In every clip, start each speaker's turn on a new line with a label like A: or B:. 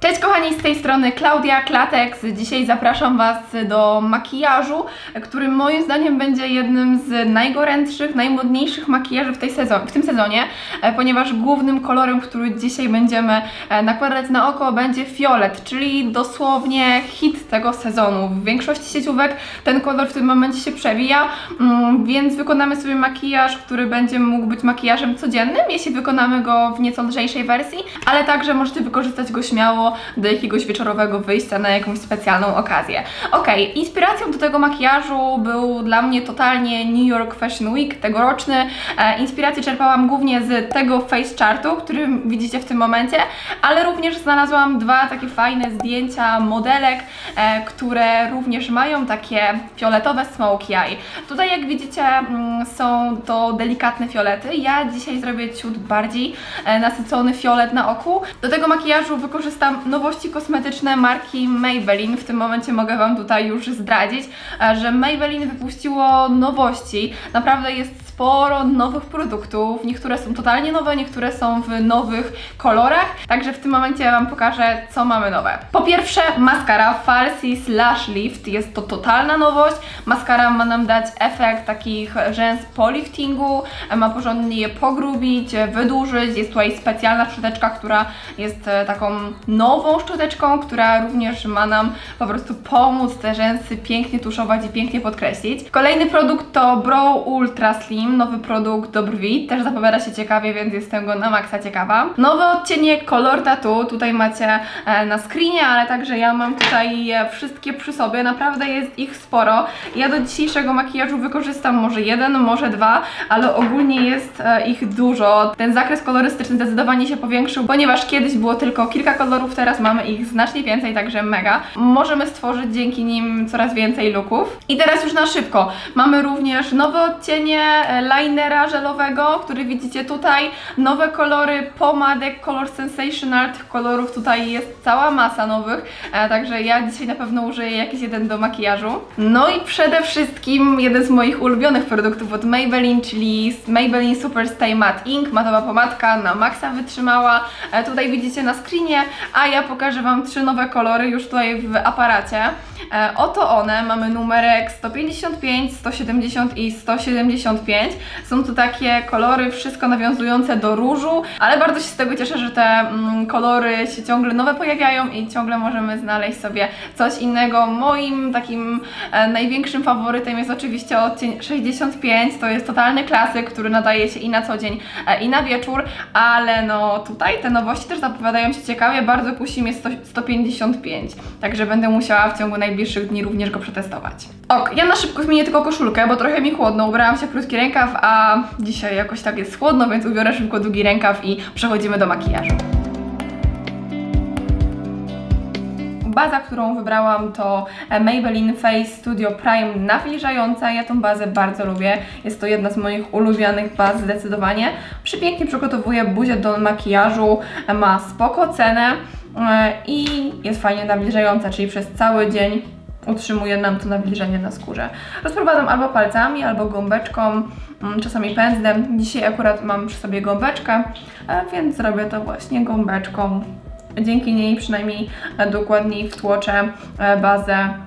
A: Cześć kochani, z tej strony Klaudia Klatex. Dzisiaj zapraszam Was do makijażu, który moim zdaniem będzie jednym z najgorętszych, najmodniejszych makijaży w, tej sezon, w tym sezonie, e, ponieważ głównym kolorem, który dzisiaj będziemy e, nakładać na oko będzie fiolet, czyli dosłownie hit tego sezonu. W większości sieciówek ten kolor w tym momencie się przewija, mm, więc wykonamy sobie makijaż, który będzie mógł być makijażem codziennym, jeśli wykonamy go w nieco lżejszej wersji, ale także możecie wykorzystać go śmiało do jakiegoś wieczorowego wyjścia na jakąś specjalną okazję. Ok, inspiracją do tego makijażu był dla mnie totalnie New York Fashion Week tegoroczny. E, inspirację czerpałam głównie z tego face chartu, który widzicie w tym momencie, ale również znalazłam dwa takie fajne zdjęcia modelek, e, które również mają takie fioletowe smoky eye. Tutaj jak widzicie mm, są to delikatne fiolety. Ja dzisiaj zrobię ciut bardziej e, nasycony fiolet na oku. Do tego makijażu wykorzystam nowości kosmetyczne marki Maybelline. W tym momencie mogę Wam tutaj już zdradzić, e, że Maybelline wypuściło nowości. Naprawdę jest sporo nowych produktów. Niektóre są totalnie nowe, niektóre są w nowych kolorach. Także w tym momencie Wam pokażę, co mamy nowe. Po pierwsze, maskara Falsies Lash Lift. Jest to totalna nowość. Maskara ma nam dać efekt takich rzęs po liftingu, ma porządnie je pogrubić, wydłużyć. Jest tutaj specjalna szczoteczka, która jest e, taką nową szczoteczką, która również ma nam po prostu pomóc te rzęsy pięknie tuszować i pięknie podkreślić. Kolejny produkt to Brow Ultra Slim, nowy produkt do brwi. Też zapowiada się ciekawie, więc jestem go na maksa ciekawa. Nowe odcienie Color Tattoo, tutaj macie e, na screenie, ale także ja mam tutaj je wszystkie przy sobie. Naprawdę jest ich sporo. Ja do dzisiejszego makijażu wykorzystam może jeden, może dwa, ale ogólnie jest e, ich dużo. Ten zakres kolorystyczny zdecydowanie się powiększył, ponieważ kiedyś było tylko kilka kolorów, teraz mamy ich znacznie więcej, także mega. Możemy stworzyć dzięki nim coraz więcej looków. I teraz już na szybko. Mamy również nowe odcienie e, linera żelowego, który widzicie tutaj. Nowe kolory pomadek, Color Sensational. Tych kolorów tutaj jest cała masa nowych, e, także ja dzisiaj na pewno użyję jakiś jeden do makijażu. No i przede wszystkim jeden z moich ulubionych produktów od Maybelline, czyli Maybelline Super Stay Matte Ink. Matowa pomadka na maksa wytrzymała. E, tutaj widzicie na screenie, a ja pokażę Wam trzy nowe kolory już tutaj w aparacie. E, oto one, mamy numerek 155, 170 i 175. Są to takie kolory, wszystko nawiązujące do różu, ale bardzo się z tego cieszę, że te mm, kolory się ciągle nowe pojawiają i ciągle możemy znaleźć sobie coś innego. Moim takim e, największym faworytem jest oczywiście odcień 65, to jest totalny klasyk, który nadaje się i na co dzień, e, i na wieczór, ale no tutaj te nowości też zapowiadają się ciekawie, bardzo kusi mnie 100, 155, także będę musiała w ciągu najbliższych dni również go przetestować. Ok, ja na szybko zmienię tylko koszulkę, bo trochę mi chłodno, ubrałam się w krótki rękaw, a dzisiaj jakoś tak jest chłodno, więc ubiorę szybko długi rękaw i przechodzimy do makijażu. Baza, którą wybrałam to Maybelline Face Studio Prime nawilżająca. Ja tą bazę bardzo lubię. Jest to jedna z moich ulubionych baz zdecydowanie. Przepięknie przygotowuje buzię do makijażu, ma spoko cenę e, i jest fajnie nawilżająca, czyli przez cały dzień utrzymuje nam to nawilżenie na skórze. Rozprowadzam albo palcami, albo gąbeczką, mm, czasami pędzlem. Dzisiaj akurat mam przy sobie gąbeczkę, więc zrobię to właśnie gąbeczką. Dzięki niej przynajmniej dokładniej wtłoczę e, bazę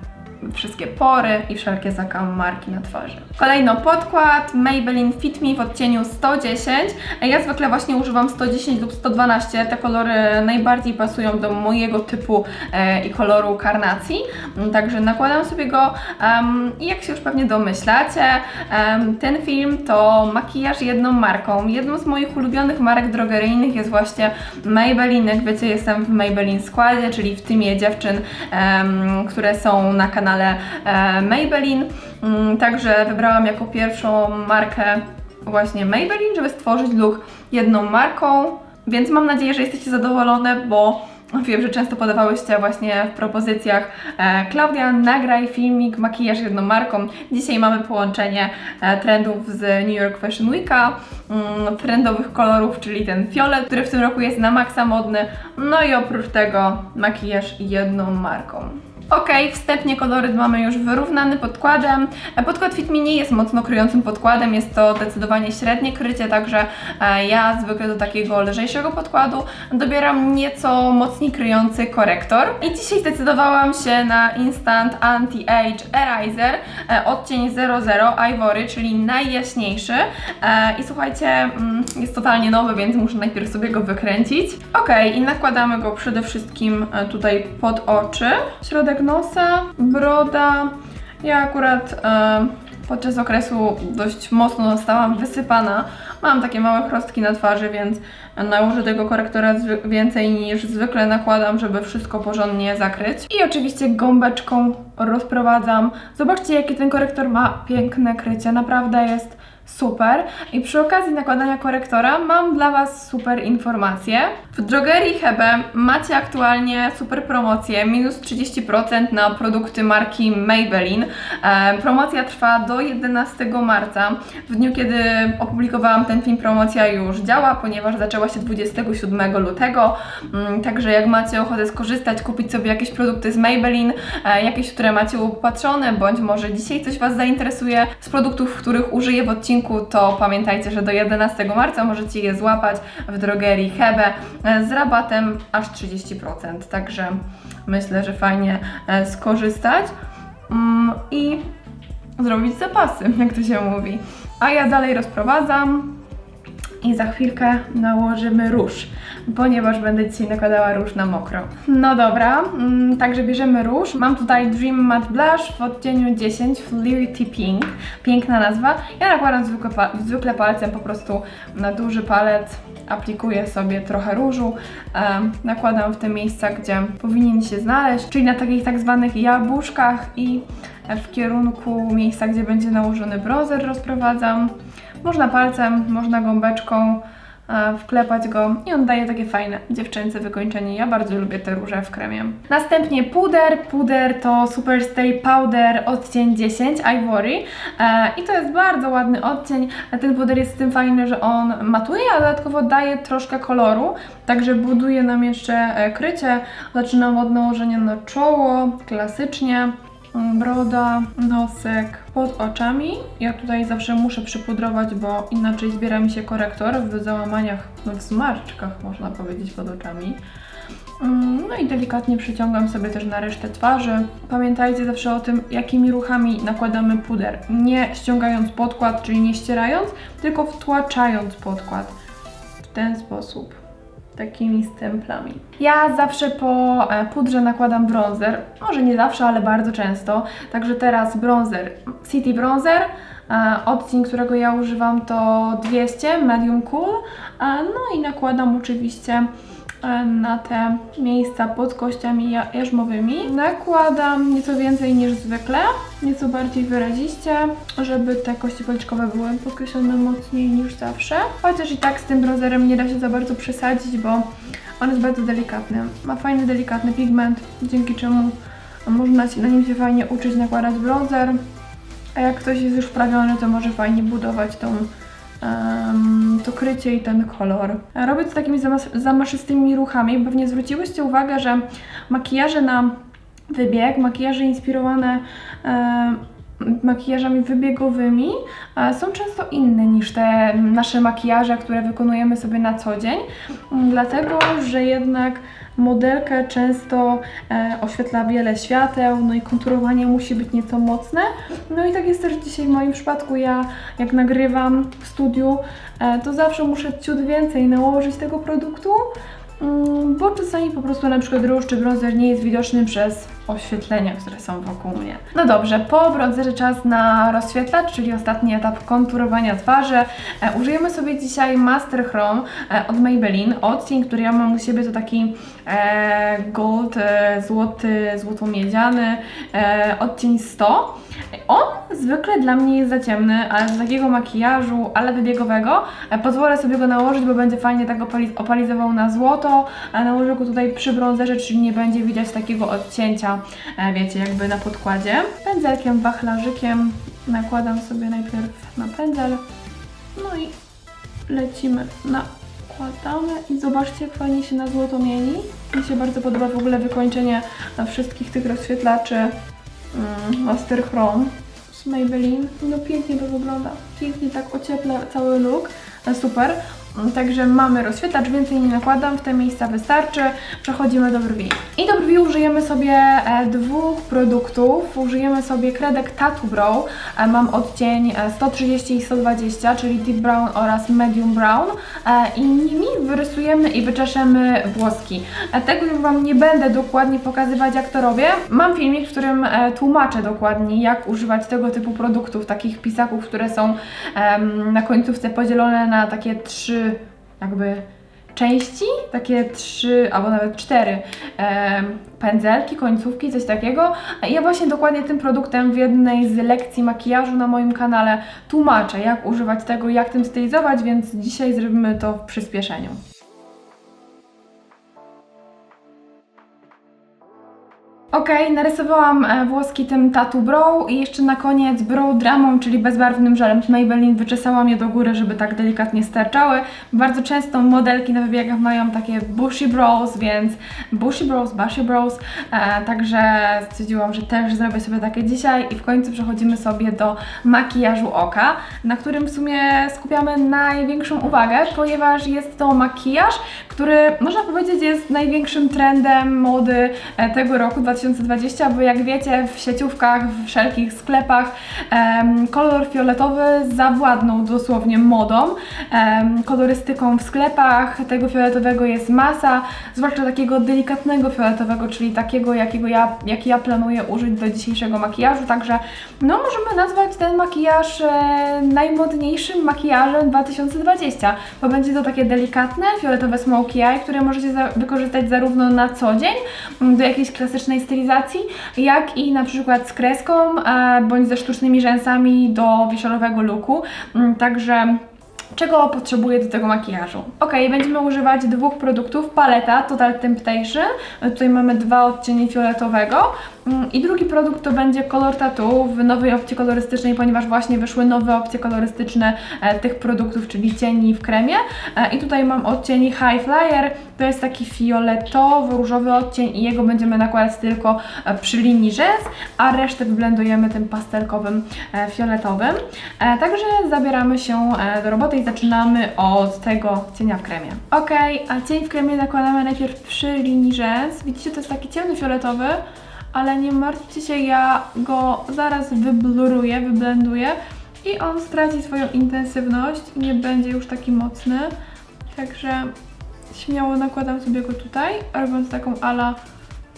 A: wszystkie pory i wszelkie zakamarki na twarzy. Kolejno podkład Maybelline Fit Me w odcieniu 110. Ja zwykle właśnie używam 110 lub 112. Te kolory najbardziej pasują do mojego typu e, i koloru karnacji. Mm, Także nakładam sobie go i jak się już pewnie domyślacie, em, ten film to makijaż jedną marką. Jedną z moich ulubionych marek drogeryjnych jest właśnie Maybelline. Jak wiecie, jestem w Maybelline składzie, czyli w tymie dziewczyn, em, które są na kanale e, Maybelline. Mm, Także wybrałam jako pierwszą markę właśnie Maybelline, żeby stworzyć look jedną marką. Więc mam nadzieję, że jesteście zadowolone, bo wiem, że często podawałyście właśnie w propozycjach e, Klaudia, nagraj filmik, makijaż jedną marką. Dzisiaj mamy połączenie e, trendów z New York Fashion Weeka, mm, trendowych kolorów, czyli ten fiolet, który w tym roku jest na maksa modny. No i oprócz tego makijaż jedną marką. Ok, wstępnie koloryt mamy już wyrównany podkładem. E, Podkład Fit Me nie jest mocno kryjącym podkładem, jest to zdecydowanie średnie krycie, także ja zwykle do takiego lżejszego podkładu dobieram nieco kryjący korektor. I dzisiaj zdecydowałam się na Instant Anti-Age Eraser e, odcień 00 Ivory, czyli najjaśniejszy. E, I słuchajcie, mm, jest totalnie nowy, więc muszę najpierw sobie go wykręcić. Ok, i nakładamy go przede wszystkim e, tutaj pod oczy, środek nosa, broda. Ja akurat podczas okresu dość mocno zostałam wysypana. Mam takie małe chrostki na twarzy, więc nałożę tego korektora więcej niż zwykle nakładam, żeby wszystko porządnie zakryć. I oczywiście gąbeczką rozprowadzam. Zobaczcie, jakie ten korektor ma piękne krycie. Naprawdę jest super. I przy okazji nakładania korektora mam dla Was super informacje. W drogerii Hebe macie aktualnie super promocję, minus 30% na produkty marki Maybelline. E, promocja trwa do 11 marca. W dniu, kiedy opublikowałam ten film, promocja już działa, ponieważ zaczęła się 27 lutego. Mm, Także jak macie ochotę skorzystać, kupić sobie jakieś produkty z Maybelline, e, jakieś, które macie upatrzone, bądź może dzisiaj coś Was zainteresuje z produktów, których użyję w odcinku, to pamiętajcie, że do 11 marca możecie je złapać w drogerii Hebe e, z rabatem aż 30%. Także myślę, że fajnie e, skorzystać Mm, i zrobić zapasy, jak to się mówi. A ja dalej rozprowadzam i za chwilkę nałożymy róż, ponieważ będę dzisiaj nakładała róż na mokro. No dobra, mm, także bierzemy róż. Mam tutaj Dream Matte Blush w odcieniu 10 Flirty Pink. Piękna nazwa. Ja nakładam zwykle, pa- zwykle palcem po prostu na duży palec. Aplikuję sobie trochę różu, nakładam w te miejsca, gdzie powinien się znaleźć, czyli na takich tak zwanych jabłuszkach i w kierunku miejsca, gdzie będzie nałożony bronzer rozprowadzam. Można palcem, można gąbeczką wklepać go i on daje takie fajne dziewczęce wykończenie. Ja bardzo lubię te róże w kremie. Następnie puder. Puder to Superstay Powder odcień 10 Ivory e, i to jest bardzo ładny odcień. Ten puder jest tym fajny, że on matuje, a dodatkowo daje troszkę koloru, także buduje nam jeszcze e, krycie. Zaczynam od nałożenia na czoło, klasycznie. Broda, nosek pod oczami. Ja tutaj zawsze muszę przypudrować, bo inaczej zbiera mi się korektor w załamaniach, no w zmarszczkach można powiedzieć pod oczami. Mm, No i delikatnie przyciągam sobie też na resztę twarzy. Pamiętajcie zawsze o tym, jakimi ruchami nakładamy puder. Nie ściągając podkład, czyli nie ścierając, tylko wtłaczając podkład. W ten sposób takimi stemplami. Ja zawsze po e, pudrze nakładam bronzer, może nie zawsze, ale bardzo często. Także teraz bronzer, City Bronzer, e, odcień, którego ja używam to 200 Medium Cool. E, No i nakładam oczywiście na te miejsca pod kościami ja- jarzmowymi. Nakładam nieco więcej niż zwykle, nieco bardziej wyraziście, żeby te kości policzkowe były podkreślone mocniej niż zawsze. Chociaż i tak z tym bronzerem nie da się za bardzo przesadzić, bo on jest bardzo delikatny. Ma fajny, delikatny pigment, dzięki czemu można się na nim się fajnie uczyć nakładać bronzer. A jak ktoś jest już wprawiony, to może fajnie budować tą to krycie i ten kolor. Robię to takimi zamas- zamaszystymi ruchami. Pewnie zwróciłyście uwagę, że makijaże na wybieg, makijaże inspirowane em, makijażami wybiegowymi e, są często inne niż te nasze makijaże, które wykonujemy sobie na co dzień, dlatego że jednak modelka często e, oświetla wiele świateł, no i konturowanie musi być nieco mocne. No i tak jest też dzisiaj w moim przypadku. Ja jak nagrywam w studiu, e, to zawsze muszę ciut więcej nałożyć tego produktu, mm, bo czasami po prostu na przykład róż czy bronzer nie jest widoczny przez oświetlenia, które są wokół mnie. No dobrze, po bronzerze czas na rozświetlacz, czyli ostatni etap konturowania twarzy. E, użyjemy sobie dzisiaj Master Chrome e, od Maybelline. Odcień, który ja mam u siebie to taki e, gold, e, złoty, złoto-miedziany, e, odcień 100. On zwykle dla mnie jest za ciemny, ale z takiego makijażu, ale wybiegowego, e, pozwolę sobie go nałożyć, bo będzie fajnie tak opali- opalizował na złoto. A nałożę go tutaj przy bronzerze, czyli nie będzie widać takiego odcięcia, wiecie, jakby na podkładzie. Pędzelkiem, wachlarzykiem nakładam sobie najpierw na pędzel, no i lecimy na nakładamy i zobaczcie jak fajnie się na złoto mieni. Mi się bardzo podoba w ogóle wykończenie e, wszystkich tych rozświetlaczy mm, Master Chrome z Maybelline. No pięknie to wygląda. Pięknie tak ociepla cały look. E, Super. Także mamy rozświetlacz, więcej nie nakładam, w te miejsca wystarczy. Przechodzimy do brwi. I do brwi użyjemy sobie e, dwóch produktów. Użyjemy sobie kredek Tattoo Brow. E, mam odcień e, 130 i 120, czyli Deep Brown oraz Medium Brown. E, I nimi wyrysujemy i wyczeszemy włoski. E, Tego już Wam nie będę dokładnie pokazywać, jak to robię. Mam filmik, w którym e, tłumaczę dokładnie, jak używać tego typu produktów, takich pisaków, które są na końcówce podzielone na takie trzy jakby części, takie trzy albo nawet cztery em, pędzelki, końcówki, coś takiego. Ja właśnie dokładnie tym produktem w jednej z lekcji makijażu na moim kanale tłumaczę, jak używać tego, jak tym stylizować, więc dzisiaj zrobimy to w przyspieszeniu. Okej, narysowałam e, włoski tym Tattoo Brow i jeszcze na koniec Brow Dramą, czyli bezbarwnym żelem z Maybelline wyczesałam je do góry, żeby tak delikatnie sterczały. Bardzo często modelki na wybiegach mają takie bushy brows, więc bushy brows, bushy brows, e, także stwierdziłam, że też zrobię sobie takie dzisiaj i w końcu przechodzimy sobie do makijażu oka, na którym w sumie skupiamy największą uwagę, ponieważ jest to makijaż, który można powiedzieć jest największym trendem mody e, tego roku 2020, bo jak wiecie w sieciówkach, w wszelkich sklepach em, kolor fioletowy zawładnął dosłownie modą, em, kolorystyką w sklepach, tego fioletowego jest masa, zwłaszcza takiego delikatnego fioletowego, czyli takiego jakiego ja, jaki ja planuję użyć do dzisiejszego makijażu, także no możemy nazwać ten makijaż e, najmodniejszym makijażem 2020, bo będzie to takie delikatne, fioletowe smokey eye, które możecie za wykorzystać zarówno na co dzień, m, do jakiejś klasycznej stylizacji, jak i na przykład z kreską, e, bądź ze sztucznymi rzęsami do wieczorowego looku, M, także Czego potrzebuję do tego makijażu? Ok, będziemy używać dwóch produktów. Paleta Total Temptation. Tutaj mamy dwa odcienie fioletowego. Mm, I drugi produkt to będzie Color Tattoo w nowej opcji kolorystycznej, ponieważ właśnie wyszły nowe opcje kolorystyczne e, tych produktów, czyli cieni w kremie. E, I tutaj mam odcień High Flyer. To jest taki fioletowo-różowy odcień i jego będziemy nakładać tylko e, przy linii rzęs, a resztę wyblendujemy tym pastelkowym fioletowym. Także zabieramy się do roboty i zaczynamy od tego cienia w kremie. Ok, a cień w kremie nakładamy najpierw przy linii rzęs. Widzicie, to jest taki ciemny fioletowy, ale nie martwcie się, ja go zaraz wybluruję, wyblenduję i on straci swoją intensywność nie będzie już taki mocny. Także śmiało nakładam sobie go tutaj, robiąc taką ala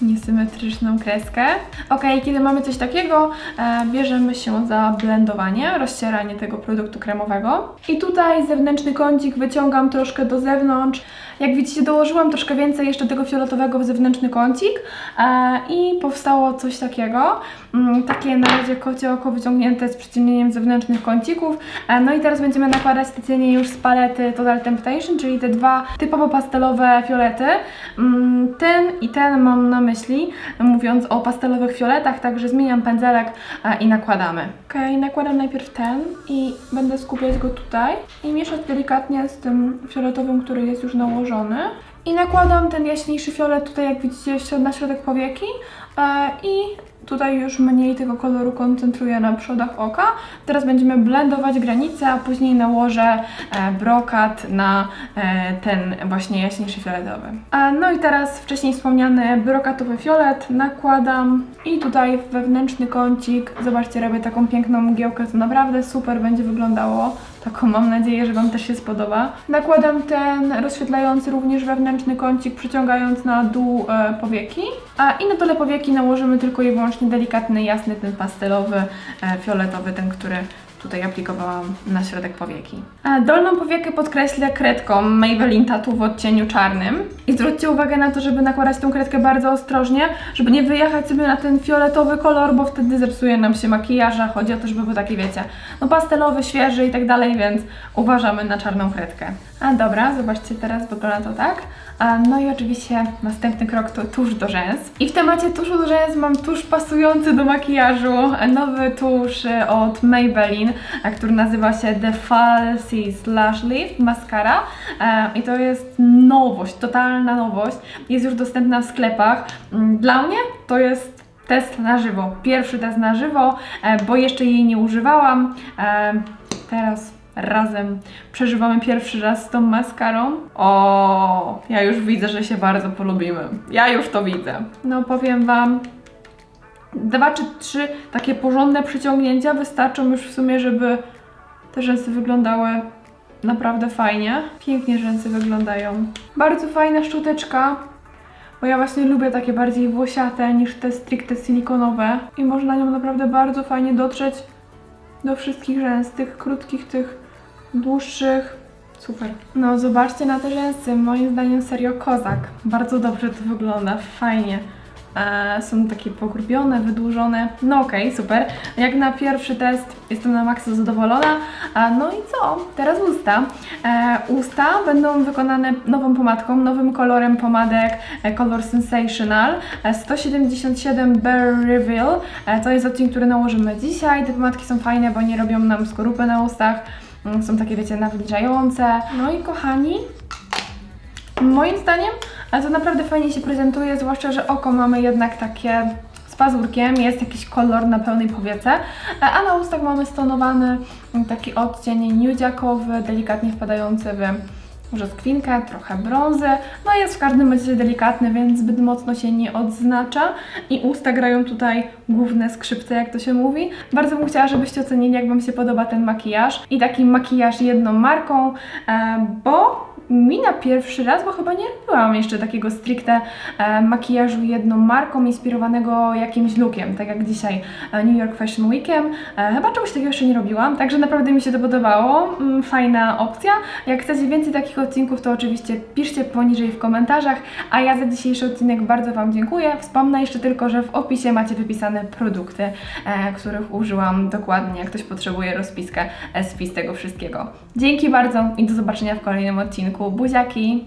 A: niesymetryczną kreskę. Ok, kiedy mamy coś takiego, e, bierzemy się za blendowanie, rozcieranie tego produktu kremowego. I tutaj zewnętrzny kącik wyciągam troszkę do zewnątrz. Jak widzicie, dołożyłam troszkę więcej jeszcze tego fioletowego w zewnętrzny kącik e, i powstało coś takiego. Mm, takie na razie kocie oko wyciągnięte z przyciemnieniem zewnętrznych kącików. E, no i teraz będziemy nakładać te cienie już z palety Total Temptation, czyli te dwa typowo pastelowe fiolety. Mm, ten i ten mam na myśli, mówiąc o pastelowych fioletach, także zmieniam pędzelek e, i nakładamy. Ok, nakładam najpierw ten i będę skupiać go tutaj i mieszać delikatnie z tym fioletowym, który jest już nałożony. I nakładam ten jaśniejszy fiolet tutaj, jak widzicie, na środek powieki e, i tutaj już mniej tego koloru koncentruję na przodach oka. Teraz będziemy blendować granice, a później nałożę e, brokat na e, ten właśnie jaśniejszy fioletowy. No i teraz wcześniej wspomniany brokatowy fiolet nakładam i tutaj wewnętrzny kącik, zobaczcie, robię taką piękną mgiełkę, to naprawdę super będzie wyglądało. Taką mam nadzieję, że Wam też się spodoba. Nakładam ten rozświetlający również wewnętrzny kącik, przyciągając na dół e, powieki. A, I na dole powieki nałożymy tylko i wyłącznie delikatny, jasny, ten pastelowy, e, fioletowy, ten, który tutaj aplikowałam na środek powieki. A dolną powiekę podkreślę kredką Maybelline Tattoo w odcieniu czarnym. I zwróćcie uwagę na to, żeby nakładać tą kredkę bardzo ostrożnie, żeby nie wyjechać sobie na ten fioletowy kolor, bo wtedy zepsuje nam się makijaż, a chodzi o to, żeby był taki, wiecie, no pastelowy, świeży i tak dalej, więc uważamy na czarną kredkę. A dobra, zobaczcie, teraz wygląda to tak. A, no i oczywiście następny krok to tusz do rzęs. I w temacie tuszu do rzęs mam tusz pasujący do makijażu. Nowy tusz e, od Maybelline, e, który nazywa się The Falsy Slash Lift Mascara. E, I to jest nowość, totalna nowość. Jest już dostępna w sklepach. Mm, Dla mnie to jest test na żywo. Pierwszy test na żywo, bo jeszcze jej nie używałam. Teraz razem przeżywamy pierwszy raz z tą maskarą. O, ja już widzę, że się bardzo polubimy. Ja już to widzę. No powiem Wam, dwa czy trzy takie porządne przyciągnięcia wystarczą już w sumie, żeby te rzęsy wyglądały naprawdę fajnie. Pięknie rzęsy wyglądają. Bardzo fajna szczoteczka, bo ja właśnie lubię takie bardziej włosiate niż te stricte silikonowe i można nią naprawdę bardzo fajnie dotrzeć do wszystkich rzęs, tych krótkich, tych dłuższych. Super. No zobaczcie na te rzęsy, moim zdaniem serio kozak. Bardzo dobrze to wygląda, fajnie. E, są takie pogrubione, wydłużone. No okej, super. Jak na pierwszy test jestem na maksa zadowolona. A, no i co? Teraz usta. E, usta będą wykonane nową pomadką, nowym kolorem pomadek e, Color Sensational e, 177 Bear Reveal. E, to jest odcień, który nałożymy dzisiaj. Te pomadki są fajne, bo nie robią nam skorupy na ustach. Mm, Są takie, wiecie, nawilżające. No i kochani, Moim zdaniem ale to naprawdę fajnie się prezentuje, zwłaszcza, że oko mamy jednak takie z pazurkiem, jest jakiś kolor na pełnej powiece, e, a na ustach mamy stonowany taki odcień nudziakowy, delikatnie wpadający w brzoskwinkę, trochę brązy, no jest w każdym razie delikatny, więc zbyt mocno się nie odznacza. I usta grają tutaj główne skrzypce, jak to się mówi. Bardzo bym chciała, żebyście ocenili, jak Wam się podoba ten makijaż. I taki makijaż jedną marką, e, bo mi na pierwszy raz, bo chyba nie robiłam jeszcze takiego stricte e, makijażu jedną marką, inspirowanego jakimś lookiem, tak jak dzisiaj e, New York Fashion Weekiem. E, chyba czegoś takiego jeszcze nie robiłam, także naprawdę mi się to podobało. Mm, fajna opcja. Jak chcecie więcej takich odcinków, to oczywiście piszcie poniżej w komentarzach, a ja za dzisiejszy odcinek bardzo Wam dziękuję. Wspomnę jeszcze tylko, że w opisie macie wypisane produkty, których użyłam dokładnie, jak ktoś potrzebuje rozpiskę, spis tego wszystkiego. Dzięki bardzo i do zobaczenia w kolejnym odcinku. Buziaki!